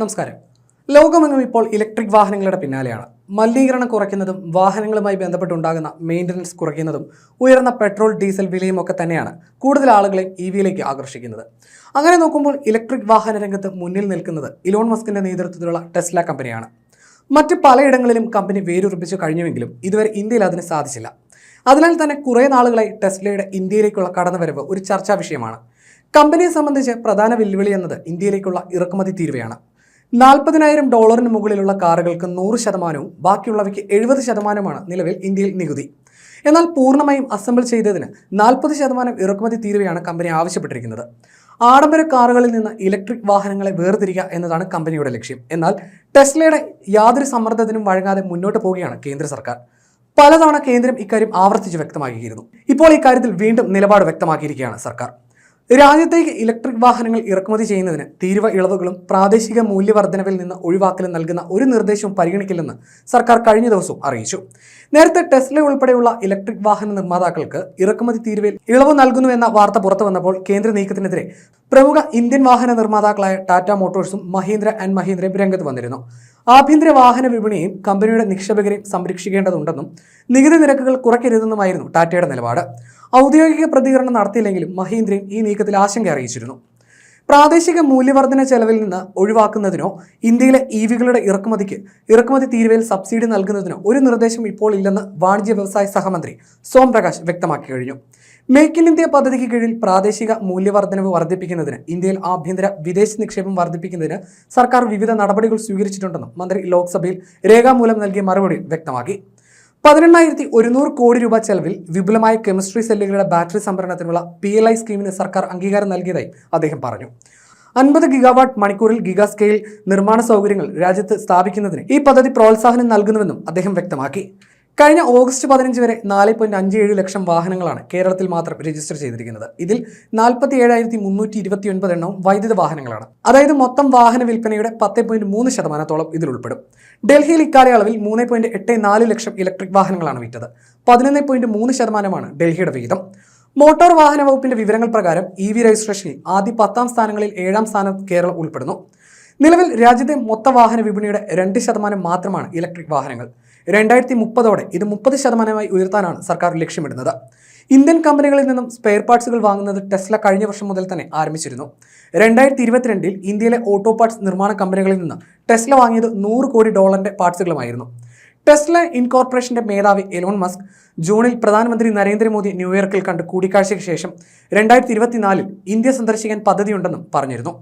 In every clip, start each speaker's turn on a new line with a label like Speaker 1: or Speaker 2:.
Speaker 1: നമസ്കാരം. ലോകമെങ്ങും ഇപ്പോൾ ഇലക്ട്രിക് വാഹനങ്ങളുടെ പിന്നാലെയാണ്. മലിനീകരണം കുറയ്ക്കുന്നതും വാഹനങ്ങളുമായി ബന്ധപ്പെട്ടുണ്ടാകുന്ന മെയിന്റനൻസ് കുറയ്ക്കുന്നതും ഉയർന്ന പെട്രോൾ ഡീസൽ വിലയും ഒക്കെ തന്നെയാണ് കൂടുതൽ ആളുകളെ ഇ വിയിലേക്ക് ആകർഷിക്കുന്നത്. അങ്ങനെ നോക്കുമ്പോൾ ഇലക്ട്രിക് വാഹന രംഗത്ത് മുന്നിൽ നിൽക്കുന്നത് ഇലോൺ മസ്കിന്റെ നേതൃത്വത്തിലുള്ള ടെസ്ല കമ്പനിയാണ്. മറ്റ് പലയിടങ്ങളിലും കമ്പനി വേരുറപ്പിച്ചു കഴിഞ്ഞുവെങ്കിലും ഇതുവരെ ഇന്ത്യയിൽ അതിന് സാധിച്ചില്ല. അതിനാൽ തന്നെ കുറേ നാളുകളായി ടെസ്ലയുടെ ഇന്ത്യയിലേക്കുള്ള കടന്നുവരവ് ഒരു ചർച്ചാ വിഷയമാണ്. കമ്പനിയെ സംബന്ധിച്ച് പ്രധാന വെല്ലുവിളി എന്നത് ഇന്ത്യയിലേക്കുള്ള ഇറക്കുമതി തീരുവയാണ്. നാൽപ്പതിനായിരം ഡോളറിന് മുകളിലുള്ള കാറുകൾക്ക് നൂറ് ശതമാനവും ബാക്കിയുള്ളവയ്ക്ക് എഴുപത് ശതമാനമാണ് നിലവിൽ ഇന്ത്യയിൽ നികുതി. എന്നാൽ പൂർണമായും അസംബിൾ ചെയ്തതിന് നാൽപ്പത് ശതമാനം ഇറക്കുമതി തീരുവയാണ് കമ്പനി ആവശ്യപ്പെട്ടിരിക്കുന്നത്. ആഡംബര കാറുകളിൽ നിന്ന് ഇലക്ട്രിക് വാഹനങ്ങളെ വേർതിരിക്കുക എന്നതാണ് കമ്പനിയുടെ ലക്ഷ്യം. എന്നാൽ ടെസ്ലയുടെ യാതൊരു സമ്മർദ്ദത്തിനും വഴങ്ങാതെ മുന്നോട്ട് പോവുകയാണ് കേന്ദ്ര സർക്കാർ. പലതവണ കേന്ദ്രം ഇക്കാര്യം ആവർത്തിച്ച് വ്യക്തമാക്കിയിരുന്നു. ഇപ്പോൾ ഇക്കാര്യത്തിൽ വീണ്ടും നിലപാട് വ്യക്തമാക്കിയിരിക്കുകയാണ് സർക്കാർ. രാജ്യത്തേക്ക് ഇലക്ട്രിക് വാഹനങ്ങൾ ഇറക്കുമതി ചെയ്യുന്നതിന് തീരുവ ഇളവുകളും പ്രാദേശിക മൂല്യവർദ്ധനവിൽ നിന്ന് ഒഴിവാക്കലും നൽകുന്ന ഒരു നിർദ്ദേശവും പരിഗണിക്കില്ലെന്ന് സർക്കാർ കഴിഞ്ഞ ദിവസവും അറിയിച്ചു. നേരത്തെ ടെസ്ല ഉൾപ്പെടെയുള്ള ഇലക്ട്രിക് വാഹന നിർമ്മാതാക്കൾക്ക് ഇറക്കുമതി തീരുവയിൽ ഇളവ് നൽകുന്നുവെന്ന വാർത്ത പുറത്തു വന്നപ്പോൾ കേന്ദ്ര നീക്കത്തിനെതിരെ പ്രമുഖ ഇന്ത്യൻ വാഹന നിർമ്മാതാക്കളായ ടാറ്റ മോട്ടോഴ്സും മഹീന്ദ്ര ആൻഡ് മഹീന്ദ്രയും രംഗത്ത് വന്നിരുന്നു. ആഭ്യന്തര വാഹന വിപണിയെയും കമ്പനിയുടെ നിക്ഷേപകരെയും സംരക്ഷിക്കേണ്ടതുണ്ടെന്നും നികുതി നിരക്കുകൾ കുറയ്ക്കരുതെന്നുമായിരുന്നു ടാറ്റയുടെ നിലപാട്. ഔദ്യോഗിക പ്രതികരണം നടത്തിയില്ലെങ്കിലും മഹീന്ദ്രയും ഈ നീക്കത്തിൽ ആശങ്ക അറിയിച്ചിരുന്നു. പ്രാദേശിക മൂല്യവർദ്ധന ചെലവിൽ നിന്ന് ഒഴിവാക്കുന്നതിനോ ഇന്ത്യയിലെ ഇ വികളുടെ ഇറക്കുമതിക്ക് ഇറക്കുമതി തീരുവയിൽ സബ്സിഡി നൽകുന്നതിനോ ഒരു നിർദ്ദേശം ഇപ്പോൾ ഇല്ലെന്ന് വാണിജ്യ വ്യവസായ സഹമന്ത്രി സോം പ്രകാശ് വ്യക്തമാക്കി കഴിഞ്ഞു. മേക്ക് ഇൻ ഇന്ത്യ പദ്ധതിക്ക് കീഴിൽ പ്രാദേശിക മൂല്യവർദ്ധനവ് വർദ്ധിപ്പിക്കുന്നതിന് ഇന്ത്യയിൽ ആഭ്യന്തര വിദേശ നിക്ഷേപം വർദ്ധിപ്പിക്കുന്നതിന് സർക്കാർ വിവിധ നടപടികൾ സ്വീകരിച്ചിട്ടുണ്ടെന്നും മന്ത്രി ലോക്സഭയിൽ രേഖാമൂലം നൽകിയ മറുപടിയിൽ വ്യക്തമാക്കി. പതിനെണ്ണായിരത്തി ഒരുന്നൂറ് കോടി രൂപ ചെലവിൽ വിപുലമായ കെമിസ്ട്രി സെല്ലുകളുടെ ബാറ്ററി സംഭരണത്തിനുള്ള പി എൽ ഐ സ്കീമിന് സർക്കാർ അംഗീകാരം നൽകിയതായി അദ്ദേഹം പറഞ്ഞു. അൻപത് ഗിഗാവാട്ട് മണിക്കൂറിൽ ഗിഗാ സ്കെയിൽ നിർമ്മാണ സൗകര്യങ്ങൾ രാജ്യത്ത് സ്ഥാപിക്കുന്നതിന് ഈ പദ്ധതി പ്രോത്സാഹനം നൽകുന്നുവെന്നും അദ്ദേഹം വ്യക്തമാക്കി. കഴിഞ്ഞ ഓഗസ്റ്റ് പതിനഞ്ച് വരെ നാല് പോയിന്റ് അഞ്ച് ഏഴ് ലക്ഷം വാഹനങ്ങളാണ് കേരളത്തിൽ മാത്രം രജിസ്റ്റർ ചെയ്തിരിക്കുന്നത്. ഇതിൽ നാൽപ്പത്തി ഏഴായിരത്തി മുന്നൂറ്റി ഇരുപത്തി ഒൻപത് എണ്ണവും വൈദ്യുത വാഹനങ്ങളാണ്. അതായത് മൊത്തം വാഹന വിൽപ്പനയുടെ പത്ത് പോയിന്റ് മൂന്ന് ശതമാനത്തോളം ഇതിൽ ഉൾപ്പെടും. ഡൽഹിയിൽ ഇക്കാലയളവിൽ മൂന്ന് പോയിന്റ് എട്ട് നാല് ലക്ഷം ഇലക്ട്രിക് വാഹനങ്ങളാണ് വിറ്റത്. പതിനൊന്ന് പോയിന്റ് മൂന്ന് ശതമാനമാണ് ഡൽഹിയുടെ വിഹിതം മോട്ടോർ വാഹന വകുപ്പിന്റെ വിവരങ്ങൾ പ്രകാരം ഇ വി രജിസ്ട്രേഷനിൽ ആദ്യ പത്താം സ്ഥാനങ്ങളിൽ ഏഴാം സ്ഥാനം കേരളം ഉൾപ്പെടുന്നു. നിലവിൽ രാജ്യത്തെ മൊത്ത വാഹന വിപണിയുടെ രണ്ട് ശതമാനം മാത്രമാണ് ഇലക്ട്രിക് വാഹനങ്ങൾ. രണ്ടായിരത്തി മുപ്പതോടെ ഇത് മുപ്പത് ശതമാനമായി ഉയർത്താനാണ് സർക്കാർ ലക്ഷ്യമിടുന്നത്. ഇന്ത്യൻ കമ്പനികളിൽ നിന്നും സ്പെയർ പാർട്സുകൾ വാങ്ങുന്നത് ടെസ്ല കഴിഞ്ഞ വർഷം മുതൽ തന്നെ ആരംഭിച്ചിരുന്നു. രണ്ടായിരത്തി ഇരുപത്തിരണ്ടിൽ ഇന്ത്യയിലെ ഓട്ടോ പാർട്സ് നിർമ്മാണ കമ്പനികളിൽ നിന്ന് ടെസ്ല വാങ്ങിയത് നൂറ് കോടി ഡോളറിന്റെ പാർട്സുകളുമായിരുന്നു ടെസ്ല ഇൻകോർപ്പറേഷന്റെ മേധാവി എലോൺ മസ്ക് ജൂണിൽ പ്രധാനമന്ത്രി നരേന്ദ്രമോദി ന്യൂയോർക്കിൽ കണ്ട് കൂടിക്കാഴ്ചയ്ക്ക് ശേഷം രണ്ടായിരത്തി ഇരുപത്തിനാലിൽ ഇന്ത്യ സന്ദർശിക്കാൻ പദ്ധതിയുണ്ടെന്നും പറഞ്ഞിരുന്നു.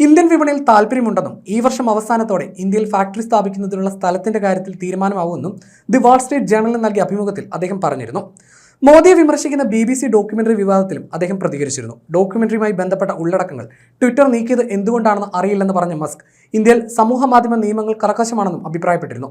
Speaker 1: ഇന്ത്യൻ വിപണിയിൽ താല്പര്യമുണ്ടെന്നും ഈ വർഷം അവസാനത്തോടെ ഇന്ത്യയിൽ ഫാക്ടറി സ്ഥാപിക്കുന്നതിനുള്ള സ്ഥലത്തിന്റെ കാര്യത്തിൽ തീരുമാനമാവുമെന്നും ദി വാൾ സ്ട്രീറ്റ് ജേണലിന് നൽകിയ അഭിമുഖത്തിൽ അദ്ദേഹം പറഞ്ഞിരുന്നു. മോദിയെ വിമർശിക്കുന്ന ബി ബി സി ഡോക്യുമെന്ററി വിവാദത്തിലും അദ്ദേഹം പ്രതികരിച്ചിരുന്നു. ഡോക്യുമെന്ററിയുമായി ബന്ധപ്പെട്ട ഉള്ളടക്കങ്ങൾ ട്വിറ്റർ നീക്കിയത് എന്തുകൊണ്ടാണെന്ന് അറിയില്ലെന്ന് പറഞ്ഞ മസ്ക് ഇന്ത്യയിൽ സമൂഹ മാധ്യമ നിയമങ്ങൾ കർക്കശമാണെന്നും അഭിപ്രായപ്പെട്ടിരുന്നു.